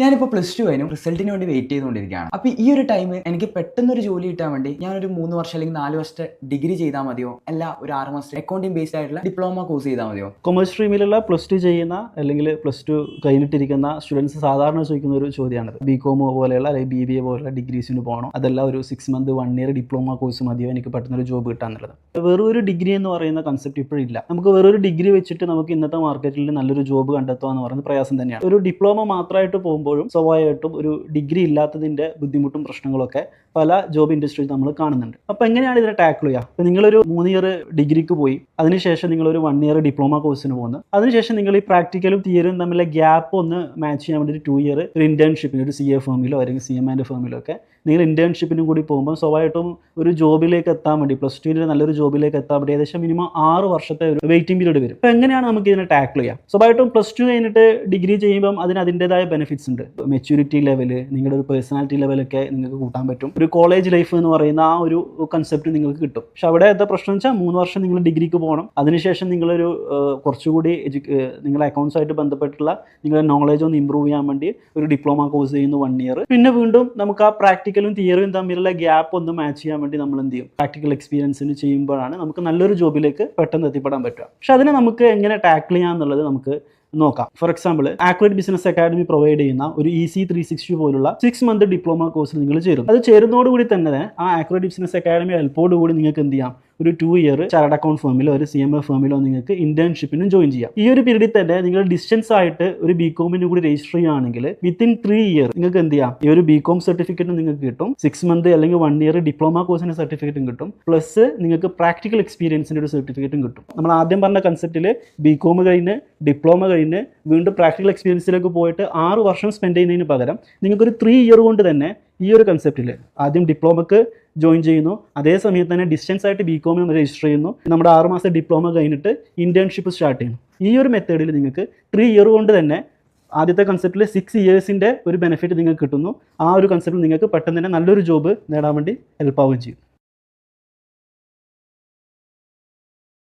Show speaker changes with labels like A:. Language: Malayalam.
A: ഞാനിപ്പോൾ പ്ലസ് ടു ആയിരുന്നു റിസൾട്ടിന് വേണ്ടി വെയിറ്റ് ചെയ്തുകൊണ്ടിരിക്കുകയാണ്. അപ്പോൾ ഈ ഒരു ടൈം എനിക്ക് പെട്ടെന്ന് ഒരു ജോലി കിട്ടാൻ വേണ്ടി ഞാനൊരു മൂന്ന് വർഷം അല്ലെങ്കിൽ നാല് വർഷത്തെ ഡിഗ്രി ചെയ്താൽ മതിയോ? അല്ല ഒരു ആറ് മാസത്തെ അക്കൗണ്ടിങ് ബേസ്ഡ് ആയിട്ടുള്ള ഡിപ്ലോമ കോഴ്സ് ചെയ്താൽ മതിയോ?
B: കൊമേഴ്സ് സ്ട്രീമിലുള്ള പ്ലസ് ടു ചെയ്യുന്ന അല്ലെങ്കിൽ പ്ലസ് ടു കഴിഞ്ഞിട്ടിരിക്കുന്ന സ്റ്റുഡൻസ് സാധാരണ ചോദിക്കുന്ന ഒരു ചോദ്യമാണത്. ബി കോം പോലെയുള്ള അല്ലെങ്കിൽ ബി ബി എ പോലെയുള്ള ഡിഗ്രീസിന് പോകണം. അതല്ല ഒരു six month one year diploma course മതിയോ? എനിക്ക് പെട്ടെന്നൊരു ജോബ് കിട്ടാന്നുള്ളത്. വെറൊരു ഡിഗ്രി എന്ന് പറയുന്ന കൺസെപ്റ്റ് ഇപ്പോഴില്ല നമുക്ക് വെറൊരു ഡിഗ്രി വെച്ചിട്ട് നമുക്ക് ഇന്നത്തെ മാർക്കറ്റിൽ നല്ലൊരു ജോബ് കണ്ടെത്തുക എന്ന് പറയുന്നത് പ്രയാസം തന്നെയാണ്. ഒരു ഡിപ്ലോമ മാത്രമായിട്ട് പോകുമ്പോഴും സ്വാഭാവികമായിട്ടും ഒരു ഡിഗ്രി ഇല്ലാത്തതിന്റെ ബുദ്ധിമുട്ടും പ്രശ്നങ്ങളൊക്കെ പല ജോബ് ഇൻഡസ്ട്രിയിൽ നമ്മൾ കാണുന്നുണ്ട്. അപ്പോൾ എങ്ങനെയാണ് ഇതിനെ ടാക്കിൾ ചെയ്യുക? അപ്പോൾ നിങ്ങളൊരു മൂന്ന് ഇയർ ഡിഗ്രിക്ക് പോയി അതിനുശേഷം നിങ്ങളൊരു വൺ ഇയർ ഡിപ്ലോമ കോഴ്സിന് പോകുന്നു. അതിനുശേഷം നിങ്ങൾ ഈ പ്രാക്ടിക്കലും തിയറിയും തമ്മിലെ ഗ്യാപ്പ് ഒന്ന് മാച്ച് ചെയ്യാൻ വേണ്ടി ഒരു ടു ഇയർ ഒരു ഇന്റേൺഷിപ്പിന് ഒരു സി എ ഫേമിലോ അല്ലെങ്കിൽ സി എം ആൻഡ് ഫേമിലോ ഒക്കെ നിങ്ങൾ ഇന്റേൺഷിപ്പിനും കൂടി പോകുമ്പോൾ സ്വാഭാവികമായിട്ടും ഒരു ജോബിലേക്ക് എത്താൻ വേണ്ടി പ്ലസ് ടുവിൽ നല്ലൊരു ജോബിലേക്ക് എത്താൻ വേണ്ടി ഏകദേശം മിനിമം ആറ് വർഷത്തെ ഒരു വെയിറ്റിംഗ് പീരീഡ് വരും. അപ്പോൾ എങ്ങനെയാണ് നമുക്ക് ഇതിനെ ടാക്കിൾ ചെയ്യാം? സ്വാഭാവികമായിട്ടും പ്ലസ് ടു കഴിഞ്ഞിട്ട് ഡിഗ്രി ചെയ്യുമ്പം അതിന് അതിന്റെതായ ബെനിഫിറ്റ്സ് ഉണ്ട്. മെച്യൂരിറ്റി ലെവൽ നിങ്ങളുടെ ഒരു പേഴ്സണാലിറ്റി ലെവലൊക്കെ നിങ്ങൾക്ക് കൂട്ടാൻ പറ്റും. ഒരു കോളേജ് ലൈഫ് എന്ന് പറയുന്ന ആ ഒരു കൺസെപ്റ്റ് നിങ്ങൾക്ക് കിട്ടും. പക്ഷെ അവിടെ എന്താ പ്രശ്നം വെച്ചാൽ മൂന്ന് വർഷം നിങ്ങൾ ഡിഗ്രിക്ക് പോകണം. അതിനുശേഷം നിങ്ങളൊരു കുറച്ചുകൂടി എഡ്യു നിങ്ങളുടെ അക്കൗണ്ട്സ് ആയിട്ട് ബന്ധപ്പെട്ടുള്ള നിങ്ങളുടെ നോളേജ് ഒന്ന് ഇമ്പ്രൂവ് ചെയ്യാൻ വേണ്ടി ഒരു ഡിപ്ലോമ കോഴ്സ് ചെയ്യുന്നു വൺ ഇയർ പിന്നെ വീണ്ടും നമുക്ക് ആ പ്രാക്ടിക്കലും തിയറിയും തമ്മിലുള്ള ഗ്യാപ്പ് ഒന്ന് മാച്ച് ചെയ്യാൻ വേണ്ടി നമ്മൾ എന്ത് ചെയ്യും? പ്രാക്ടിക്കൽ എക്സ്പീരിയൻസിന് ചെയ്യുമ്പോഴാണ് നമുക്ക് നല്ലൊരു ജോബിലേക്ക് പെട്ടെന്ന് എത്തിപ്പെടാൻ പറ്റുക. പക്ഷെ അതിനെ നമുക്ക് എങ്ങനെ ടാക്കിൾ ചെയ്യാം എന്നുള്ളത് നമുക്ക് നോക്കാം. For example Accurate Business Academy provide ചെയ്യുന്ന ഒരു ഇ സി ത്രീ സിക്സ്റ്റി പോലുള്ള സിക്സ് മന്ത് ഡിപ്ലോമ കോഴ്സിൽ നിങ്ങൾ ചേരും. അത് ചേരുന്നതോടുകൂടി തന്നെ ആ ആക്യുറേറ്റ് ബിസിനസ് അക്കാഡമി ഹെൽപ്പോടുകൂടി നിങ്ങൾക്ക് എന്ത് ചെയ്യാം? ഒരു ടു ഇയർ ചാർട്ട് അക്കൗണ്ട് ഫേമിലോ ഒരു സി എം എ ഫേമിലോ നിങ്ങൾക്ക് ഇന്റേൺഷിപ്പിനും ജോയിൻ ചെയ്യാം. ഈ ഒരു പീരീഡിൽ തന്നെ നിങ്ങൾ ഡിസ്റ്റൻസ് ആയിട്ട് ഒരു ബി കോമിന് കൂടി രജിസ്റ്റർ ചെയ്യുകയാണെങ്കിൽ വിത്തിൻ ത്രീ ഇയർ നിങ്ങൾക്ക് എന്ത് ചെയ്യാം? ഈ ഒരു ബി കോം സർട്ടിഫിക്കറ്റും നിങ്ങൾക്ക് കിട്ടും. സിക്സ് മന്ത് അല്ലെങ്കിൽ വൺ ഇയർ ഡിപ്ലോമ കോഴ്സിന്റെ സർട്ടിഫിക്കറ്റും കിട്ടും. പ്ലസ് നിങ്ങൾക്ക് പ്രാക്ടിക്കൽ എക്സ്പീരിയൻസിന്റെ ഒരു സർട്ടിഫിക്കറ്റും കിട്ടും. നമ്മൾ ആദ്യം പറഞ്ഞ കൺസെപ്റ്റിൽ ബി കോം കഴിഞ്ഞ് ഡിപ്ലോമ കഴിഞ്ഞ് വീണ്ടും പ്രാക്ടിക്കൽ എക്സ്പീരിയൻസിലേക്ക് പോയിട്ട് ആറ് വർഷം സ്പെൻഡ് ചെയ്യുന്നതിന് പകരം നിങ്ങൾക്ക് ഒരു ത്രീ ഇയർ കൊണ്ട് തന്നെ ഈ ഒരു കൺസെപ്റ്റിൽ ആദ്യം ഡിപ്ലോമക്ക് ജോയിൻ ചെയ്യുന്നു. അതേ സമയത്ത് തന്നെ ഡിസ്റ്റൻസ് ആയിട്ട് ബി കോമിന് രജിസ്റ്റർ ചെയ്യുന്നു. നമ്മുടെ ആറ് മാസം ഡിപ്ലോമ കഴിഞ്ഞിട്ട് ഇന്റേൺഷിപ്പ് സ്റ്റാർട്ട് ചെയ്യുന്നു. ഈ ഒരു മെത്തേഡിൽ നിങ്ങൾക്ക് ത്രീ ഇയർ കൊണ്ട് തന്നെ ആദ്യത്തെ കൺസെപ്റ്റിൽ സിക്സ് ഇയേഴ്സിന്റെ ഒരു ബെനിഫിറ്റ് നിങ്ങൾക്ക് കിട്ടുന്നു. ആ ഒരു കൺസെപ്റ്റിൽ നിങ്ങൾക്ക് പെട്ടെന്ന് തന്നെ നല്ലൊരു ജോബ് നേടാൻ വേണ്ടി ഹെൽപ്പ് ആവുകയും ചെയ്യും.